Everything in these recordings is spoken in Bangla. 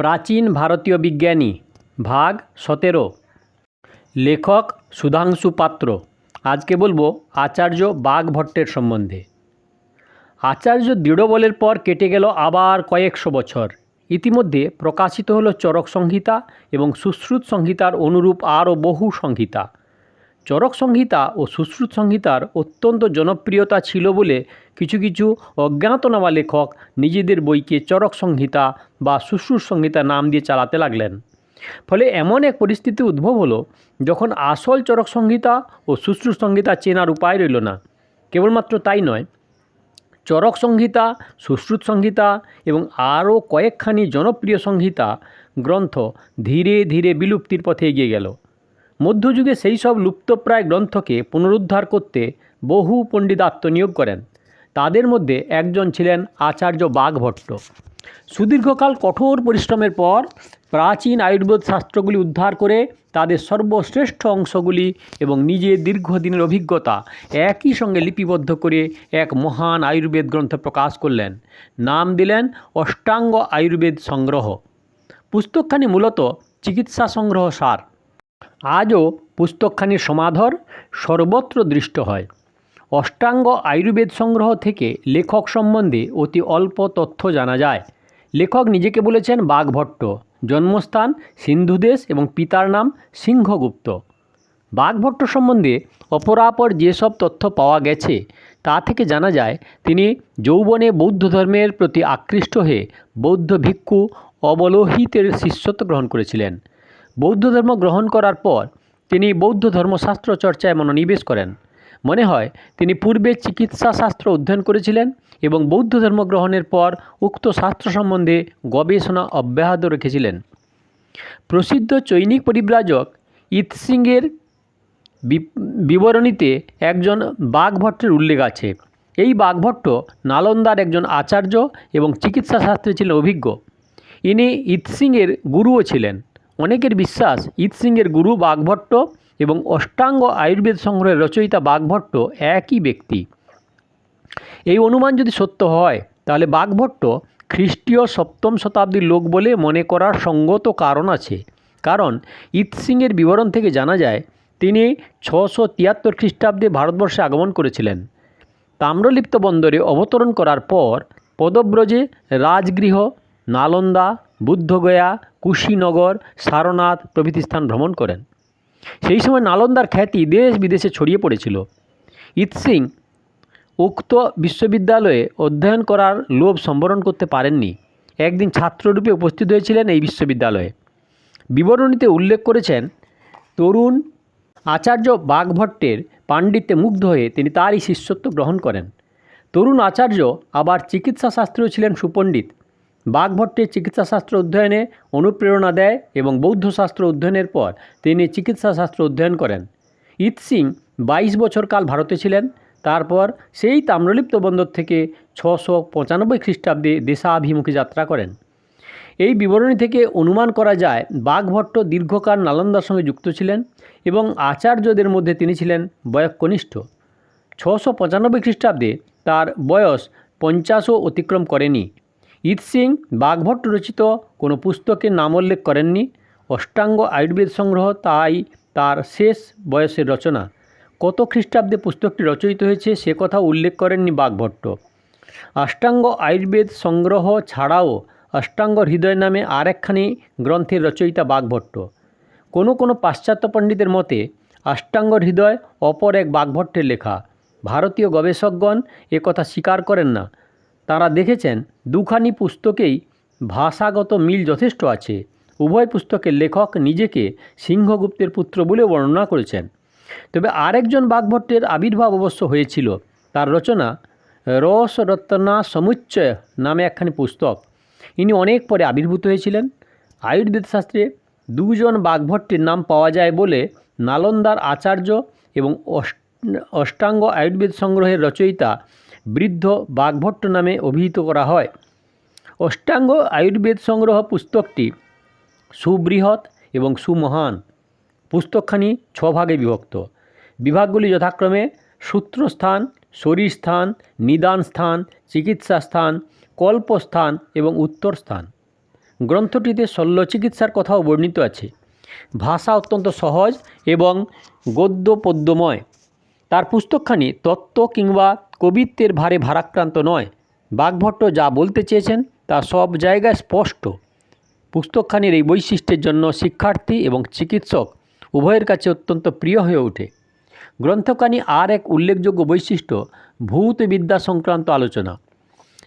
প্রাচীন ভারতীয় বিজ্ঞানী, ভাগ সতেরো। লেখক সুধাংশু পাত্র। আজকে বলব আচার্য বাঘভট্টের সম্বন্ধে। আচার্য দৃঢ়বলের পর কেটে গেল আবার কয়েকশো বছর। ইতিমধ্যে প্রকাশিত হলো চরক সংহিতা এবং সুশ্রুত সংহিতার অনুরূপ আরও বহু সংহিতা। চরক সংহিতা ও সুশ্রুত সংহিতার অত্যন্ত জনপ্রিয়তা ছিল বলে কিছু কিছু অজ্ঞাতনামা লেখক নিজেদের বইকে চরক সংহিতা বা সুশ্রুত সংহিতা নাম দিয়ে চালাতে লাগলেন। ফলে এমন এক পরিস্থিতি উদ্ভব হলো যখন আসল চরক সংহিতা ও সুশ্রুত সংহিতা চেনার উপায় রইল না। কেবলমাত্র তাই নয়। চরক সংহিতা, সুশ্রুত সংহিতা এবং আরও কয়েকখানি জনপ্রিয় সংহিতা গ্রন্থ ধীরে ধীরে বিলুপ্তির পথে এগিয়ে গেল। মধ্যযুগে সেই সব লুপ্তপ্রায় গ্রন্থকে পুনরুদ্ধার করতে বহু পণ্ডিত আত্মনিয়োগ করেন। তাদের মধ্যে একজন ছিলেন আচার্য বাঘভট্ট। সুদীর্ঘকাল কঠোর পরিশ্রমের পর প্রাচীন আয়ুর্বেদ শাস্ত্রগুলি উদ্ধার করে তাদের সর্বশ্রেষ্ঠ অংশগুলি এবং নিজের দীর্ঘদিনের অভিজ্ঞতা একই সঙ্গে লিপিবদ্ধ করে এক মহান আয়ুর্বেদ গ্রন্থ প্রকাশ করলেন। নাম দিলেন অষ্টাঙ্গ আয়ুর্বেদ সংগ্রহ। পুস্তকখানি মূলত চিকিৎসা সংগ্রহ সার। আজও পুস্তকখানির সমাধর সর্বত্র দৃষ্ট হয়। অষ্টাঙ্গ আয়ুর্বেদ সংগ্রহ থেকে লেখক সম্বন্ধে অতি অল্প তথ্য জানা যায়। লেখক নিজেকে বলেছেন বাঘভট্ট। জন্মস্থান সিন্ধুদেশ এবং পিতার নাম সিংহগুপ্ত। বাঘভট্ট সম্বন্ধে অপরাপর যেসব তথ্য পাওয়া গেছে, তা থেকে জানা যায়, তিনি যৌবনে বৌদ্ধ ধর্মের প্রতি আকৃষ্ট হয়ে বৌদ্ধ ভিক্ষু অবলোহিতের শিষ্যত্ব গ্রহণ করেছিলেন। বৌদ্ধ ধর্ম গ্রহণ করার পর তিনি বৌদ্ধ ধর্মশাস্ত্র চর্চায় মনোনিবেশ করেন। মনে হয় তিনি পূর্বে চিকিৎসা শাস্ত্র অধ্যয়ন করেছিলেন এবং বৌদ্ধ ধর্ম গ্রহণের পর উক্ত শাস্ত্র সম্বন্ধে গবেষণা অব্যাহত রেখেছিলেন। প্রসিদ্ধ চৈনিক পরিব্রাজক ইৎসিংয়ের বিবরণীতে একজন বাঘভট্টের উল্লেখ আছে। এই বাঘভট্ট নালন্দার একজন আচার্য এবং চিকিৎসা শাস্ত্রে ছিলেন অভিজ্ঞ। ইনি ইৎসিংয়ের গুরুও ছিলেন। অনেকের বিশ্বাস ইৎসিংয়ের গুরু বাঘভট্ট এবং অষ্টাঙ্গ আয়ুর্বেদ সংগ্রহের রচয়িতা বাঘভট্ট একই ব্যক্তি। এই অনুমান যদি সত্য হয়, তাহলে বাঘভট্ট খ্রিস্টীয় সপ্তম শতাব্দীর লোক বলে মনে করার সঙ্গত কারণ আছে। কারণ ইৎসিংয়ের বিবরণ থেকে জানা যায়, তিনি ছশো তিয়াত্তর খ্রিস্টাব্দে ভারতবর্ষে আগমন করেছিলেন। তাম্রলিপ্ত বন্দরে অবতরণ করার পর পদব্রজে রাজগৃহ, নালন্দা, বুদ্ধগয়া কুশীনগর, সারনাথ প্রভৃতি স্থান ভ্রমণ করেন। সেই সময় নালন্দার খ্যাতি দেশ বিদেশে ছড়িয়ে পড়েছিল। ইৎসিং উক্ত বিশ্ববিদ্যালয়ে অধ্যয়ন করার লোভ সম্বরণ করতে পারেননি। একদিন ছাত্ররূপে উপস্থিত হয়েছিলেন এই বিশ্ববিদ্যালয়ে। বিবরণীতে উল্লেখ করেছেন, তরুণ আচার্য বাঘভট্টের পাণ্ডিত্যে মুগ্ধ হয়ে তিনি তারই শিষ্যত্ব গ্রহণ করেন। তরুণ আচার্য আবার চিকিৎসা শাস্ত্রেও ছিলেন সুপণ্ডিত। বাঘভট্টের চিকিৎসাশাস্ত্র অধ্যয়নে অনুপ্রেরণা দেয় এবং বৌদ্ধ শাস্ত্র অধ্যয়নের পর তিনি চিকিৎসা শাস্ত্র অধ্যয়ন করেন। ইত সিং বাইশ বছর কাল ভারতে ছিলেন। তারপর সেই তাম্রলিপ্ত বন্দর থেকে ছশো পঁচানব্বই খ্রিস্টাব্দে দেশাভিমুখী যাত্রা করেন। এই বিবরণী থেকে অনুমান করা যায়, বাঘভট্ট দীর্ঘকাল নালন্দার সঙ্গে যুক্ত ছিলেন এবং আচার্যদের মধ্যে তিনি ছিলেন বয়কনিষ্ঠ। ছশো পঁচানব্বই খ্রিস্টাব্দে তার বয়স পঞ্চাশও অতিক্রম করেনি। ইত সিং বাঘভট্ট রচিত কোনো পুস্তকের নাম উল্লেখ করেননি। অষ্টাঙ্গ আয়ুর্বেদ সংগ্রহ তাই তার শেষ বয়সের রচনা। কত খ্রিস্টাব্দে পুস্তকটি রচয়িত হয়েছে সে কথা উল্লেখ করেননি বাঘভট্ট। অষ্টাঙ্গ আয়ুর্বেদ সংগ্রহ ছাড়াও অষ্টাঙ্গ হৃদয় নামে আরেকখানি গ্রন্থের রচয়িতা বাঘভট্ট। কোনো কোনো পাশ্চাত্য পণ্ডিতের মতে অষ্টাঙ্গ হৃদয় অপর এক বাঘভট্টের লেখা। ভারতীয় গবেষকগণ কথা স্বীকার করেন না। তারা দেখেছেন দুখানি পুস্তকেই ভাষাগত মিল যথেষ্ট আছে। উভয় পুস্তকের লেখক নিজেকে সিংহগুপ্তের পুত্র বলে বর্ণনা করেছেন। তবে আরেকজন বাঘভট্টের আবির্ভাব অবশ্য হয়েছিল। তার রচনা রসরত্না সমুচ্চয় নামে একখানি পুস্তক। ইনি অনেক পরে আবির্ভূত হয়েছিলেন। আয়ুর্বেদ শাস্ত্রে দুজন বাঘভট্টের নাম পাওয়া যায় বলে নালন্দার আচার্য এবং অষ্টাঙ্গ আয়ুর্বেদ সংগ্রহের রচয়িতা বৃদ্ধ বাঘভট্ট নামে অভিহিত করা হয়। অষ্টাঙ্গ আয়ুর্বেদ সংগ্রহ পুস্তকটি সুবৃহৎ এবং সুমহান। পুস্তকখানি ছ ভাগে বিভক্ত। বিভাগগুলি যথাক্রমে সূত্রস্থান শরীর স্থান নিদান স্থান চিকিৎসা স্থান কল্পস্থান এবং উত্তর স্থান গ্রন্থটিতে শল্য চিকিৎসার কথাও বর্ণিত আছে। ভাষা অত্যন্ত সহজ এবং গদ্য পদ্যময় তার পুস্তকখানি তত্ত্ব কিংবা কবিত্বের ভারে ভারাক্রান্ত নয়। বাগভট্ট যা বলতে চেয়েছেন তা সব জায়গায় স্পষ্ট। পুস্তকখানির এই বৈশিষ্ট্যের জন্য শিক্ষার্থী এবং চিকিৎসক উভয়ের কাছে অত্যন্ত প্রিয় হয়ে ওঠে। গ্রন্থখানি আর এক উল্লেখযোগ্য বৈশিষ্ট্য, ভূত বিদ্যা সংক্রান্ত আলোচনা।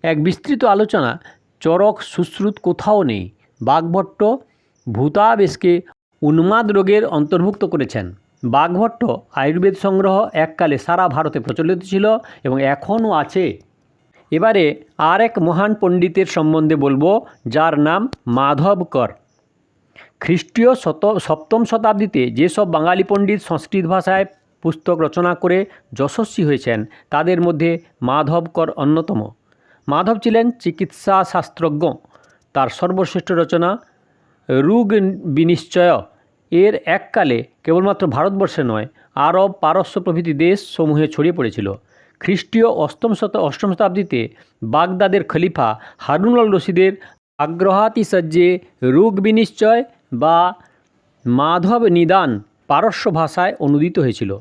এক বিস্তৃত আলোচনা, চরক সুশ্রুত কোথাও নেই। বাগভট্ট ভূতাবেশকে উন্মাদ রোগের অন্তর্ভুক্ত করেছেন। বাগভট্ট আয়ুর্বেদ সংগ্রহ এককালে সারা ভারতে প্রচলিত ছিল এবং এখনও আছে। এবারে আর এক মহান পণ্ডিতের সম্বন্ধে বলব, যার নাম মাধবকর খ্রিস্টীয় শত, সপ্তম শতাব্দীতে যেসব বাঙালি পণ্ডিত সংস্কৃত ভাষায় পুস্তক রচনা করে যশস্বী হয়েছেন, তাদের মধ্যে মাধবকর অন্যতম। মাধব ছিলেন চিকিৎসা শাস্ত্রজ্ঞ তার সর্বশ্রেষ্ঠ রচনা রোগ বিনিশ্চয় এর এককালে কেবলমাত্র ভারতবর্ষে নয়, আরব পারস্য প্রভৃতি দেশ সমূহে ছড়িয়ে পড়েছিল। খ্রিস্টীয় অষ্টম শত, অষ্টম শতাব্দীতে বাগদাদের খলিফা হারুনুল রশিদের আগ্রহাতিশয্যে রোগ বিনিশ্চয় বা মাধব নিদান পারস্য ভাষায় অনুদিত হয়েছিল।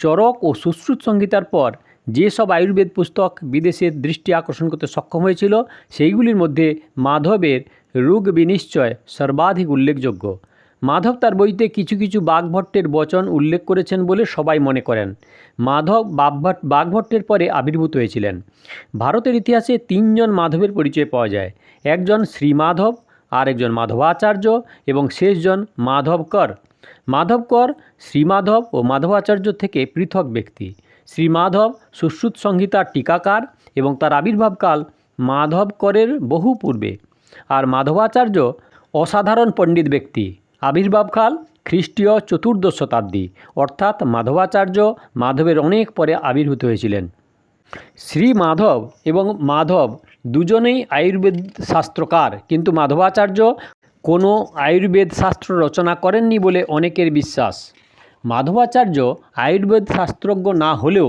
চরক ও সুশ্রুত সংহিতার পর যেসব আয়ুর্বেদ পুস্তক বিদেশের দৃষ্টি আকর্ষণ করতে সক্ষম হয়েছিল, সেইগুলির মধ্যে মাধবের রোগ বিনিশ্চয় সর্বাধিক উল্লেখযোগ্য। মাধব তার বইতে কিছু কিছু বাগভট্টের বচন উল্লেখ করেছেন বলে সবাই মনে করেন। মাধব বাগভট বাঘভট্টের পরে আবির্ভূত হয়েছিলেন। ভারতের ইতিহাসে তিনজন মাধবের পরিচয় পাওয়া যায়। একজন শ্রী শ্রীমাধব, আরেকজন মাধবাচার্য এবং শেষজন মাধবকর। মাধবকর শ্রীমাধব ও মাধবাচার্য থেকে পৃথক ব্যক্তি। শ্রীমাধব সুশ্রুত সংহিতার টিকাকার এবং তার আবির্ভাবকাল মাধবকরের বহু পূর্বে। আর মাধবাচার্য অসাধারণ পণ্ডিত ব্যক্তি। আবির্ভাবকাল খ্রিস্টীয় চতুর্দশ শতাব্দী, অর্থাৎ মাধবাচার্য মাধবের অনেক পরে আবির্ভূত হয়েছিলেন। শ্রী মাধব এবং মাধব দুজনেই আয়ুর্বেদ শাস্ত্রকার, কিন্তু মাধবাচার্য কোনো আয়ুর্বেদ শাস্ত্র রচনা করেননি বলে অনেকের বিশ্বাস। মাধবাচার্য আয়ুর্বেদ শাস্ত্রজ্ঞ না হলেও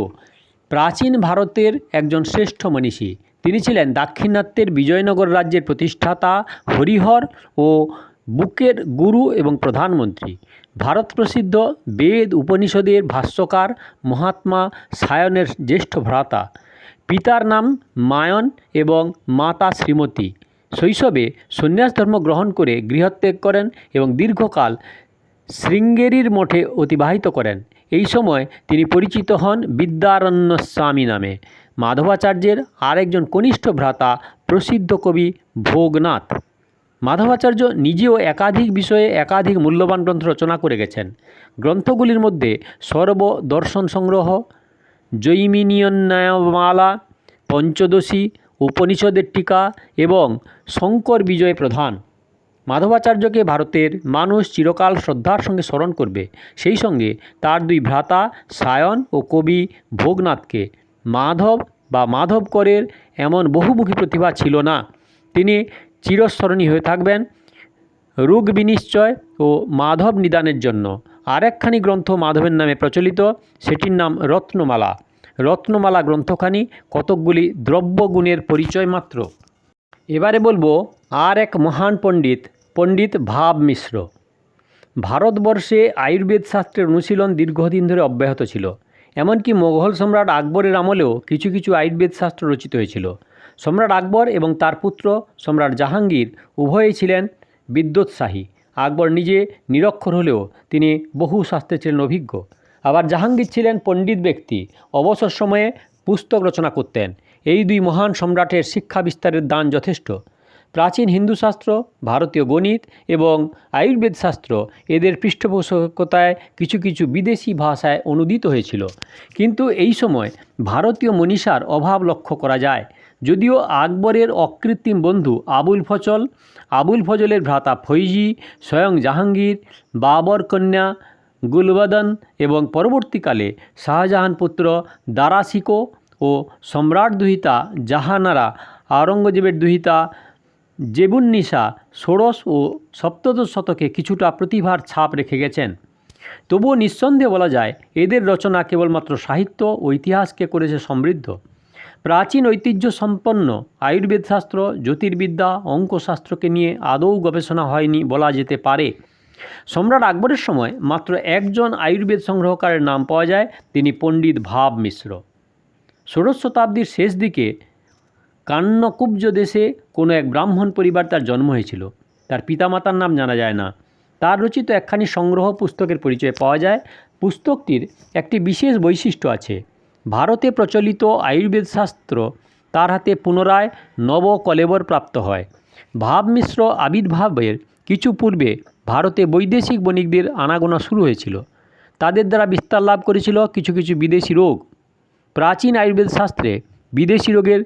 প্রাচীন ভারতের একজন শ্রেষ্ঠ মনীষী। তিনি ছিলেন দাক্ষিণাত্যের বিজয়নগর রাজ্যের প্রতিষ্ঠাতা হরিহর ও বুকের গুরু এবং প্রধানমন্ত্রী ভারত প্রসিদ্ধ বেদ উপনিষদের ভাষ্যকার মহাত্মা সায়নের জ্যেষ্ঠ ভ্রাতা, পিতার নাম মায়ন এবং মাতা শ্রীমতী। শৈশবে সন্ন্যাস ধর্ম গ্রহণ করে গৃহত্যাগ করেন এবং দীর্ঘকাল শৃঙ্গেরির মঠে অতিবাহিত করেন। এই সময় তিনি পরিচিত হন বিদ্যারণ্য স্বামী নামে। মাধবাচার্যের আরেকজন কনিষ্ঠ ভ্রাতা প্রসিদ্ধ কবি ভোগনাথ। মাধবাচার্য নিজেও একাধিক বিষয়ে একাধিক মূল্যবান গ্রন্থ রচনা করে গেছেন। গ্রন্থগুলির মধ্যে সর্ব দর্শন সংগ্রহ, জৈমিনীয়ন্যায়মালা, পঞ্চদশী, উপনিষদের টিকা এবং শঙ্কর বিজয় প্রধান। মাধবাচার্যকে ভারতের মানুষ চিরকাল শ্রদ্ধার সঙ্গে স্মরণ করবে। সেই সঙ্গে তার দুই ভ্রাতা সায়ন ও কবি ভোগনাথকে মাধব বা মাধবকরের এমন বহুমুখী প্রতিভা ছিল না। তিনি চিরস্মরণী হয়ে থাকবেন। রোগ বিনিশ্চয় ও মাধব নিদানের জন্য। আরেকখানি গ্রন্থ মাধবের নামে প্রচলিত, সেটির নাম রত্নমালা। রত্নমালা গ্রন্থখানি কতকগুলি দ্রব্যগুণের পরিচয় মাত্র। এবারে বলব, আর এক মহান পণ্ডিত পণ্ডিত ভাব মিশ্র। ভারতবর্ষে আয়ুর্বেদ শাস্ত্রের অনুশীলন দীর্ঘদিন ধরে অব্যাহত ছিল। এমনকি মোঘল সম্রাট আকবরের আমলেও কিছু কিছু আয়ুর্বেদ শাস্ত্র রচিত হয়েছিল। সম্রাট আকবর এবং তার পুত্র সম্রাট জাহাঙ্গীর উভয়ই ছিলেন বিদ্যোৎসাহী। আকবর নিজে নিরক্ষর হলেও তিনি বহু শাস্ত্রে ছিলেন অভিজ্ঞ। আবার জাহাঙ্গীর ছিলেন পণ্ডিত ব্যক্তি। অবসর সময়ে পুস্তক রচনা করতেন। এই দুই মহান সম্রাটের শিক্ষা বিস্তারের দান যথেষ্ট। প্রাচীন হিন্দু শাস্ত্র, ভারতীয় গণিত এবং আয়ুর্বেদ শাস্ত্র এদের পৃষ্ঠপোষকতায় কিছু কিছু বিদেশি ভাষায় অনুদিত হয়েছিল। কিন্তু এই সময় ভারতীয় মনীষার অভাব লক্ষ্য করা যায়। যদিও আকবরের অকৃত্রিম বন্ধু আবুল ফজল, আবুল ফজলের ভ্রাতা ফৈজি, স্বয়ং জাহাঙ্গীর, বাবর কন্যা গুলবদন এবং পরবর্তীকালে শাহজাহান পুত্র দারাশিকো ও সম্রাট দুহিতা জাহানারা, আওরঙ্গজেবের দুহিতা জেবুন্নিসা, ষোড়শ ও সপ্তদশ শতকে কিছুটা প্রতিভার ছাপ রেখে গেছেন। তবুও নিঃসন্দেহে বলা যায়, এদের রচনা কেবলমাত্র সাহিত্য ও ইতিহাসকে করেছে সমৃদ্ধ। প্রাচীন ঐতিহ্য সম্পন্ন আয়ুর্বেদ শাস্ত্র জ্যোতির্বিদ্যা, অঙ্কশাস্ত্রকে নিয়ে আদৌ গবেষণা হয়নি বলা যেতে পারে। সম্রাট আকবরের সময় মাত্র একজন আয়ুর্বেদ সংগ্রহকারের নাম পাওয়া যায়, তিনি পণ্ডিত ভাব মিশ্র। ষোড়শ শতাব্দীর শেষ দিকে কান্নকুব্জ দেশে কোনো এক ব্রাহ্মণ পরিবার তার জন্ম হয়েছিল। তার পিতামাতার নাম জানা যায় না। তার রচিত একখানি সংগ্রহ পুস্তকের পরিচয় পাওয়া যায়। পুস্তকটির একটি বিশেষ বৈশিষ্ট্য আছে। ভারতে প্রচলিত আয়ুর্বেদ শাস্ত্র তার হাতে পুনরায় নব কলেবর প্রাপ্ত হয়। ভাবমিশ্র আবির্ভাবের কিছু পূর্বে ভারতে বৈদেশিক বণিকদের আনাগোনা শুরু হয়েছিল। তাদের দ্বারা বিস্তার লাভ করেছিল কিছু কিছু বিদেশি রোগ। প্রাচীন আয়ুর্বেদ শাস্ত্রে বিদেশি রোগের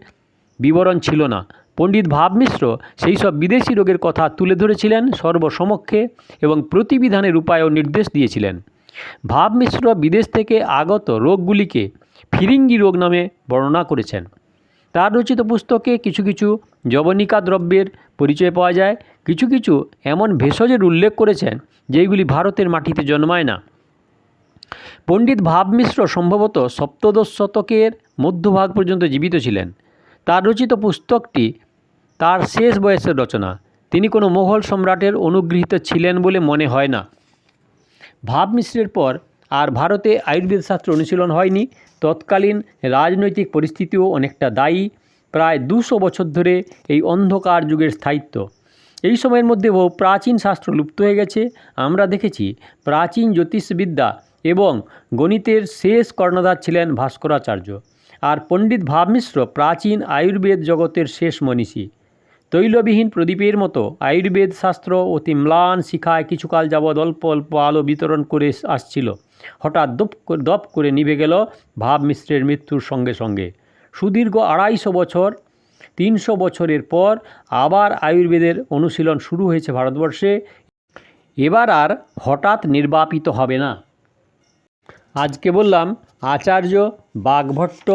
বিবরণ ছিল না। পণ্ডিত ভাবমিশ্র সেই সব বিদেশি রোগের কথা তুলে ধরেছিলেন সর্বসমক্ষে এবং প্রতিবিধানের উপায়ও নির্দেশ দিয়েছিলেন। ভাবমিশ্র বিদেশ থেকে আগত রোগগুলিকে ফিরিঙ্গি রোগ নামে বর্ণনা করেছেন। তার রচিত পুস্তকে কিছু কিছু যবনিকা দ্রব্যের পরিচয় পাওয়া যায়, কিছু কিছু এমন ভেষজের উল্লেখ করেছেন যেগুলি ভারতের মাটিতে জন্মায় না। পণ্ডিত ভাবমিশ্র সম্ভবত সপ্তদশ শতকের মধ্যভাগ পর্যন্ত জীবিত ছিলেন। তার রচিত পুস্তকটি তার শেষ বয়সের রচনা। তিনি কোনো মোঘল সম্রাটের অনুগৃহীত ছিলেন বলে মনে হয় না। ভাবমিশ্রের পর আর ভারতে আয়ুর্বেদ শাস্ত্র অনুশীলন হয়নি। তৎকালীন রাজনৈতিক পরিস্থিতিও অনেকটা দায়ী। প্রায় দুশো বছর ধরে এই অন্ধকার যুগের স্থায়িত্ব। এই সময়ের মধ্যে বহু প্রাচীন শাস্ত্র লুপ্ত হয়ে গেছে। আমরা দেখেছি প্রাচীন জ্যোতিষবিদ্যা এবং গণিতের শেষ কর্ণধার ছিলেন ভাস্করাচার্য। আর পণ্ডিত ভাবমিশ্র প্রাচীন আয়ুর্বেদ জগতের শেষ মনীষী। তৈলবিহীন প্রদীপের মতো আয়ুর্বেদ শাস্ত্র অতি ম্লান শিখায় কিছুকাল যাবৎ অল্প অল্প আলো বিতরণ করে আসছিল। হঠাৎ দপ দপ করে নিভে গেল ভাব মিশ্রের মৃত্যুর সঙ্গে সঙ্গে। সুদীর্ঘ আড়াইশো বছর, তিনশো বছরের পর আবার আয়ুর্বেদের অনুশীলন শুরু হয়েছে ভারতবর্ষে। এবার আর হঠাৎ নির্বাপিত হবে না। আজকে বললাম, আচার্য বাগভট্ট,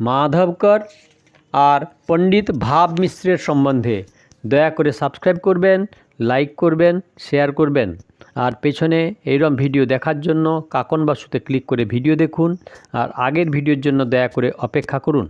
মাধবকর আর পণ্ডিত ভাব মিশ্রের সম্বন্ধে। দয়া করে সাবস্ক্রাইব করবেন, লাইক করবেন, শেয়ার করবেন। আর পেছনে এইরকম ভিডিও দেখার জন্য কাকন বাসুতে ক্লিক করে ভিডিও দেখুন আর আগের ভিডিওর জন্য দয়া করে অপেক্ষা করুন।